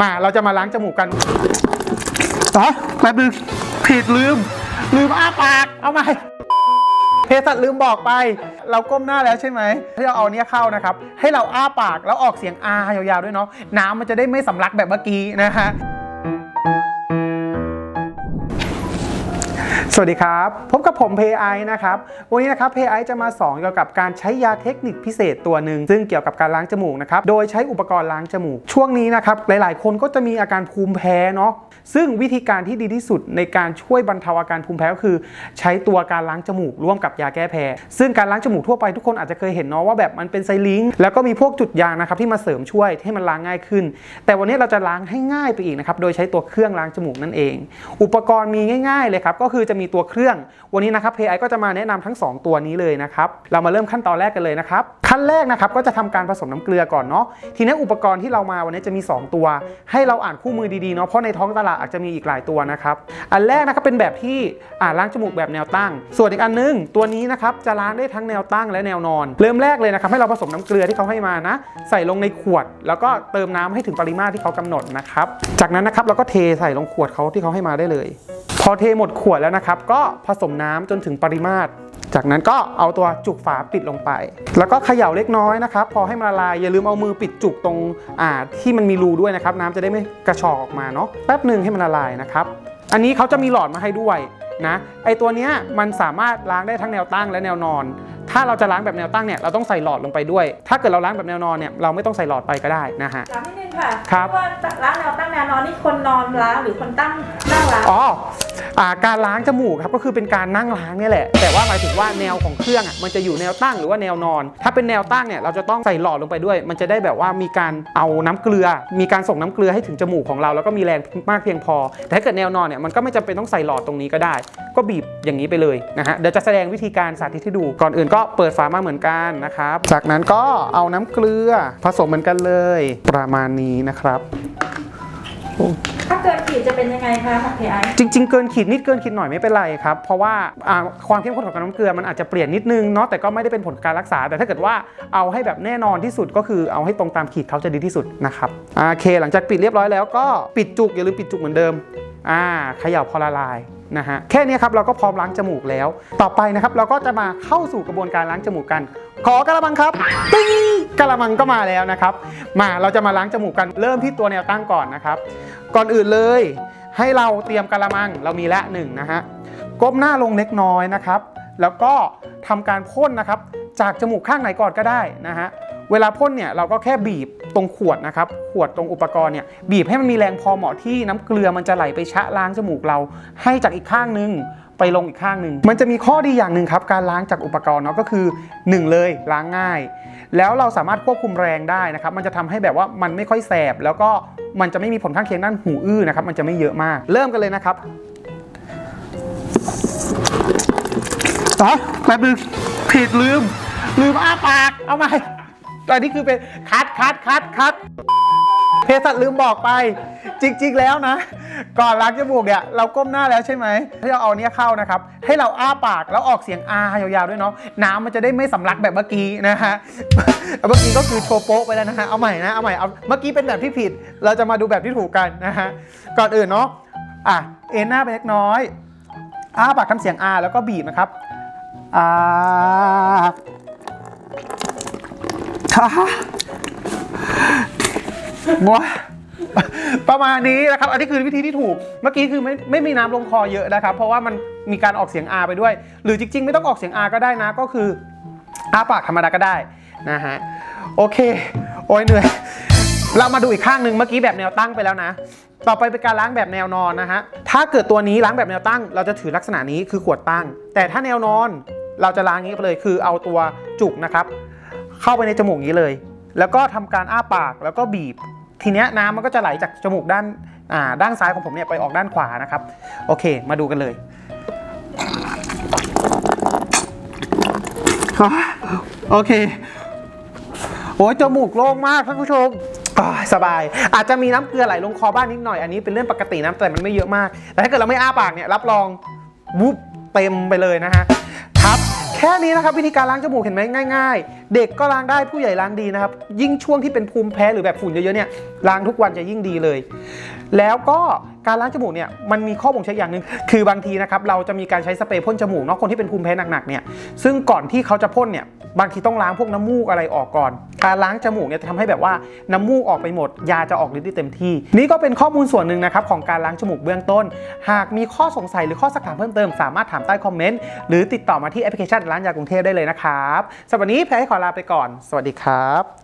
มาเราจะมาล้างจมูกกันอ๋อแป๊บนึงผิดลืม ลืมอ้าปาก เอาใหม่เภสัชลืมบอกไป เราก้มหน้าแล้วใช่ไหมที่เราเอาเนี้ยเข้านะครับ ให้เราอ้าปากแล้วออกเสียงอายาวๆด้วยเนาะน้ำมันจะได้ไม่สำลักแบบเมื่อกี้นะฮะ สวัสดีครับ พบกับผมเพไอนะครับ วันนี้นะครับเพไอจะมาสอนเกี่ยวกับการใช้ยาเทคนิคพิเศษตัวหนึ่ง ซึ่งเกี่ยวกับการล้างจมูกนะครับ โดยใช้อุปกรณ์ล้างจมูก ช่วงนี้นะครับ หลายๆ คนก็จะมีอาการภูมิแพ้เนาะ ซึ่งวิธีการที่ดีที่สุดในการช่วยบรรเทาอาการภูมิแพ้ก็คือ ใช้ตัวการล้างจมูกร่วมกับยาแก้แพ้ ซึ่งการล้างจมูกทั่วไปทุกคนอาจจะเคยเห็นเนาะว่าแบบมันเป็นไซลิง แล้วก็มีพวกจุดยางนะครับที่มาเสริมช่วยให้มันล้างง่ายขึ้น แต่วันนี้เราจะล้างให้ง่ายไปอีกนะครับ โดยใช้ตัวเครื่องล้างจมูกนั่นเอง อุปกรณ์มีง่าย ๆ เลยครับ ก็คือจะมีตัวเครื่อง วันนี้นะครับ PI ก็จะมาแนะนำทั้ง 2 ตัวนี้เลยนะครับ เรามาเริ่มขั้นตอนแรกกันเลยนะครับ ขั้นแรกนะครับก็จะทำการผสมน้ำเกลือก่อนเนาะ ทีนี้อุปกรณ์ที่เรามาวันนี้จะมี 2 ตัว ให้เราอ่านคู่มือดีๆเนาะ เพราะในท้องตลาดอาจจะมีอีกหลายตัวนะครับ อันแรกนะครับเป็นแบบที่อ่าล้างจมูกแบบแนวตั้ง ส่วนอีกอันนึงตัวนี้นะครับจะล้างได้ทั้งแนวตั้งและแนวนอน เริ่มแรกเลยนะครับให้เราผสมน้ำเกลือที่เขาให้มานะ ใส่ลงในขวด แล้วก็เติมน้ำให้ถึงปริมาตรที่เขากำหนดนะครับ จากนั้นนะครับเราก็เทใส่ลงขวดเขาที่เขาให้มาได้เลย อเทหมดขวดแล้วนะครับ ก็ผสมน้ำจนถึงปริมาตร จากนั้นก็เอาตัวจุกฝาปิดลงไป แล้วก็เขย่าเล็กน้อยนะครับ พอให้มันละลายอย่าลืมเอามือปิดจุกตรงอ่าที่มันมีรูด้วยนะครับ น้ำจะได้ไม่กระชอกออกมาเนาะแป๊บหนึ่งให้มันละลายนะครับ อันนี้เขาจะมีหลอดมาให้ด้วยนะไอตัวเนี้ยมันสามารถล้างได้ทั้งแนวตั้งและแนวนอน ถ้าเราจะล้างแบบแนวตั้งเนี่ยเราต้องใส่หลอดลงไปด้วย ถ้าเกิดเราล้างแบบแนวนอนเนี่ยเราไม่ต้องใส่หลอดไปก็ได้นะฮะ ถามนิดนึงค่ะครับ ว่าล้างแนวตั้งแนวนอนนี่คนนอนล้างหรือคนตั้งนั่งล้างอ๋ออ่าการล้างจมูกครับก็คือเป็นการนั่งล้างเนี่ยแหละ แต่ว่าหมายถึงว่าแนวของเครื่องอะมันจะอยู่แนวตั้งหรือว่าแนวนอน ถ้าเป็นแนวตั้งเนี่ยเราจะต้องใส่หลอดลงไปด้วย มันจะได้แบบว่ามีการเอาน้ำเกลือ มีการส่งน้ำเกลือให้ถึงจมูกของเรา แล้วก็มีแรงมากเพียงพอ แต่ถ้าเกิดแนวนอนเนี่ยมันก็ไม่จำเป็นต้องใส่หลอดตรงนี้ก็ได้ ก็บีบอย่างนี้ไปเลยนะฮะเดี๋ยวจะแสดงวิธีการสาธิตให้ดูก่อนอื่นก็เปิดฝามาเหมือนกันนะครับ จากนั้นก็เอาน้ำเกลือผสมเหมือนกันเลย ประมาณนี้นะครับถ้าเกินขีดจะเป็นยังไงคะของ PI จริง ๆ เกินขีดนิดเกินขีดหน่อยไม่เป็นไรครับ เพราะว่าอ่าความเข้มข้นของน้ำเกลือมันอาจจะเปลี่ยนนิดนึงเนาะแต่ก็ไม่ได้เป็นผลการรักษา แต่ถ้าเกิดว่าเอาให้แบบแน่นอนที่สุดก็คือเอาให้ตรงตามขีดเขาจะดีที่สุดนะครับอ่าโอเค หลังจากปิดเรียบร้อยแล้วก็ปิดจุกอย่าลืมปิดจุกเหมือนเดิม อ่าเขย่าพอละลายนะฮะแค่นี้ครับเราก็พร้อมล้างจมูกแล้ว ต่อไปนะครับเราก็จะมาเข้าสู่กระบวนการล้างจมูกกัน ขอกระมังครับติ้งกระมังก็มาแล้วนะครับ มาเราจะมาล้างจมูกกันเริ่มที่ตัวแนวตั้งก่อนนะครับ ก่อนอื่นเลยให้เราเตรียมกระมังเรามีละหนึ่งนะฮะก้มหน้าลงเล็กน้อยนะครับ แล้วก็ทำการพ่นนะครับ จากจมูกข้างไหนก่อนก็ได้นะฮะ เวลาพ่นเนี่ยเราก็แค่บีบตรงขวดนะครับ ขวดตรงอุปกรณ์เนี่ยบีบให้มันมีแรงพอเหมาะที่น้ำเกลือมันจะไหลไปชะล้างจมูกเรา ให้จากอีกข้างหนึงไปลงอีกข้างหนึ่งมันจะมีข้อดีอย่างหนึ่งครับ การล้างจากอุปกรณ์เนาะก็คือหนึ่งเลยล้างง่าย แล้วเราสามารถควบคุมแรงได้นะครับ มันจะทำให้แบบว่ามันไม่ค่อยแสบ แล้วก็มันจะไม่มีผลข้างเคียงด้านหูอื้อนะครับ มันจะไม่เยอะมาก เริ่มกันเลยนะครับอ๋อแป๊บนึงผิดลืม ลืมอ้าปาก เอาใหม่ ตอนนี้คือเป็นคัดคัดคัดคัดเภสัชลืมบอกไป จริง ๆ แล้วนะ ก่อนล้างจมูกเนี่ยเราก้มหน้าแล้วใช่ไหมที่เราเอาเนี้ยเข้านะครับ ให้เราอ้าปากแล้วออกเสียงอายาวๆด้วยเนาะน้ำมันจะได้ไม่สำลักแบบเมื่อกี้นะฮะเมื่อกี้ก็คือโชว์โป๊ะไปแล้วนะฮะเอาใหม่นะเอาใหม่เอาเมื่อกี้เป็นแบบที่ผิด เราจะมาดูแบบที่ถูกกันนะฮะก่อนอื่นเนาะอะเอ็นหน้าไปเล็กน้อยอ้าปากทำเสียงอาแล้วก็บีบนะครับอา ฮ่าบัวประมาณนี้นะครับ อันนี้คือวิธีที่ถูก เมื่อกี้คือไม่ไม่มีน้ำลงคอเยอะนะครับ เพราะว่ามันมีการออกเสียงอาไปด้วย หรือจริง ๆ ไม่ต้องออกเสียงอาก็ได้นะ ก็คืออ้าปากธรรมดาก็ได้นะฮะ โอเค โอ้ยเหนื่อย เรามาดูอีกข้างหนึ่งเมื่อกี้แบบแนวตั้งไปแล้วนะ ต่อไปเป็นการล้างแบบแนวนอนนะฮะ ถ้าเกิดตัวนี้ล้างแบบแนวตั้ง เราจะถือลักษณะนี้คือขวดตั้ง แต่ถ้าแนวนอนเราจะล้างอย่างนี้ไปเลยคือเอาตัวจุกนะครับ เข้าไปในจมูกนี้เลย แล้วก็ทำการอ้าปากแล้วก็บีบ ทีเนี้ยน้ำมันก็จะไหลจากจมูกด้านอ่าด้านซ้ายของผมเนี่ยไปออกด้านขวานะครับ โอเค มาดูกันเลยโอเคโอ้ยจมูกโล่งมากท่านผู้ชมสบาย อาจจะมีน้ำเกลือไหลลงคอบ้างนิดหน่อยอันนี้เป็นเรื่องปกตินะแต่มันไม่เยอะมาก แต่ถ้าเกิดเราไม่อ้าปากเนี่ยรับรองวุบเต็มไปเลยนะฮะครับ แค่นี้นะครับวิธีการล้างจมูกเห็นไหมง่าย ๆ เด็กก็ล้างได้ผู้ใหญ่ล้างดีนะครับ ยิ่งช่วงที่เป็นภูมิแพ้หรือแบบฝุ่นเยอะๆเนี่ยล้างทุกวันจะยิ่งดีเลย แล้วก็การล้างจมูกเนี่ยมันมีข้อบ่งชี้อย่างหนึ่งคือบางทีนะครับเราจะมีการใช้สเปรย์พ่นจมูกเนาะคนที่เป็นภูมิแพ้หนักๆเนี่ยซึ่งก่อนที่เขาจะพ่นเนี่ยบางทีต้องล้างพวกน้ำมูกอะไรออกก่อน การล้างจมูกเนี่ยจะทำให้แบบว่าน้ำมูกออกไปหมด ยาจะออกฤทธิ์ได้เต็มที่ นี่ก็เป็นข้อมูลส่วนหนึ่งนะครับของการล้างจมูกเบื้องต้น หากมีข้อสงสัยหรือข้อสักถามเพิ่มเติมสามารถถามใต้คอมเมนต์หรือติดต่อมาที่แอปพลิเคชันร้านยากรุงเทพได้เลยนะครับสำหรับวันนี้แพรขอลาไปก่อน สวัสดีครับ